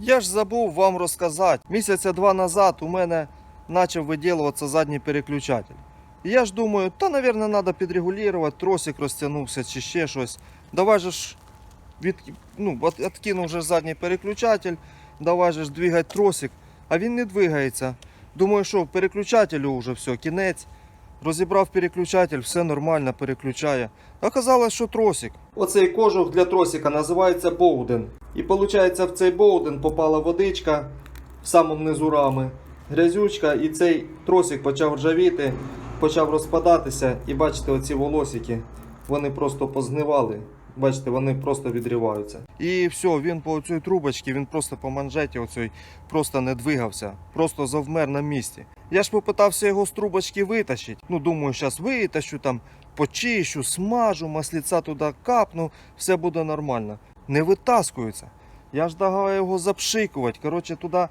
Я ж забув вам розказати. Місяця два назад у мене почав виділюватися задній переключатель. І я ж думаю, та, мабуть, треба підрегулювати, тросик розтягнувся чи ще щось. Давай же ж від, ну, от, откинув вже задній переключатель, давай же ж двигати тросик, а він не двигається. Думаю, що переключателю вже все, кінець. Розібрав переключатель, все нормально переключає. Оказалось, що тросик. Оцей кожух для тросика називається боуден. І виходить, в цей боуден попала водичка в самому низу рами, грязючка, і цей тросик почав ржавіти, почав розпадатися. І бачите, оці волосики, вони просто позгнивали. Бачите, вони просто відриваються. І все, він по цій трубочці, він просто по манжеті оцій просто не двигався, просто завмер на місці. Я ж попитався його з трубочки витащити. Ну, думаю, зараз витащу, там почищу, смажу, масліця туди капну, все буде нормально. Не витаскується. Я ж давай його запшикувати. Коротше, туди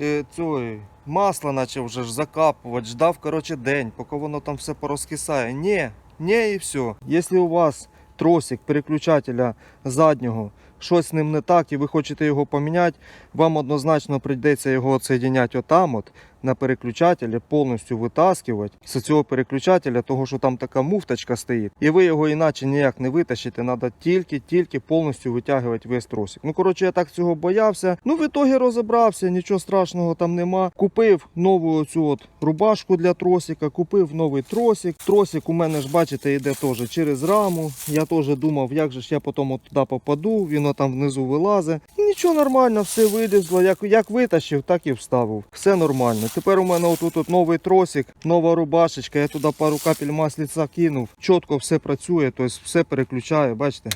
е, цього, масло почав вже ж закапувати, ждав коротше, день, поки воно там все порозкисає. Ні, ні і все. Якщо у вас тросик переключателя заднього, щось з ним не так, і ви хочете його поміняти, вам однозначно прийдеться його відсоединяти отам от на переключателі, повністю витаскувати з цього переключателя, того що там така муфточка стоїть, і ви його іначе ніяк не витащите. Треба тільки-тільки повністю витягувати весь тросик. Ну коротше, я так цього боявся. Ну в ітогі розібрався, нічого страшного там нема. Купив нову оцю от рубашку для тросика, купив новий тросик. Тросик у мене ж бачите йде теж через раму. Я теж думав, як же ж я потім от туди попаду. Він там внизу вилазить. Нічого нормально, все вилізло. Як, як витащив, так і вставив. Все нормально. Тепер у мене отут от новий тросик, нова рубашечка. Я туди пару капель масліця кинув. Чітко все працює, тобто все переключає, бачите.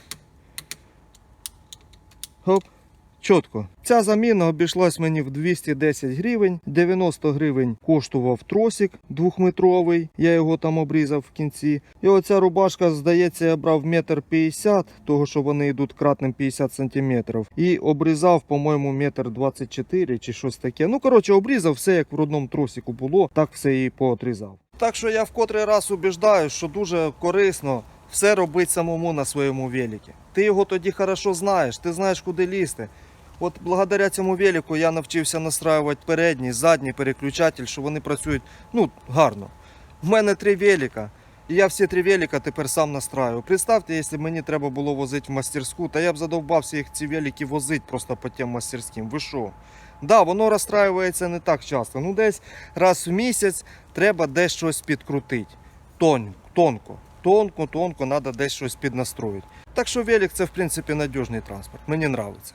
Хоп. Чітко. Ця заміна обійшлась мені в 210 гривень. 90 гривень коштував тросик двохметровий. Я його там обрізав в кінці. І оця рубашка, здається, я брав метр 50, того що вони йдуть кратним 50 сантиметрів. І обрізав, по-моєму, метр 24 чи щось таке. Ну, коротше, обрізав все, як в родному тросику було, так все і поотрізав. Так що я в котрий раз убіждаю, що дуже корисно все робити самому на своєму великі. Ти його тоді хорошо знаєш, ти знаєш, куди лізти. От благодаря цьому велику я навчився настраювати передній, задній переключатель, що вони працюють ну, гарно. У мене три велика. І я всі три велика тепер сам настраю. Представте, якщо б мені треба було возити в мастерську, та я б задовбався їх ці велики возити просто по тим мастерським. Ви що? Да, воно розстраюється не так часто. Ну, десь раз в місяць треба десь щось підкрутити. Тонь, тонко, тонко, тонко, треба десь щось піднастроїти. Так що велик це в принципі надіжний транспорт. Мені подобається.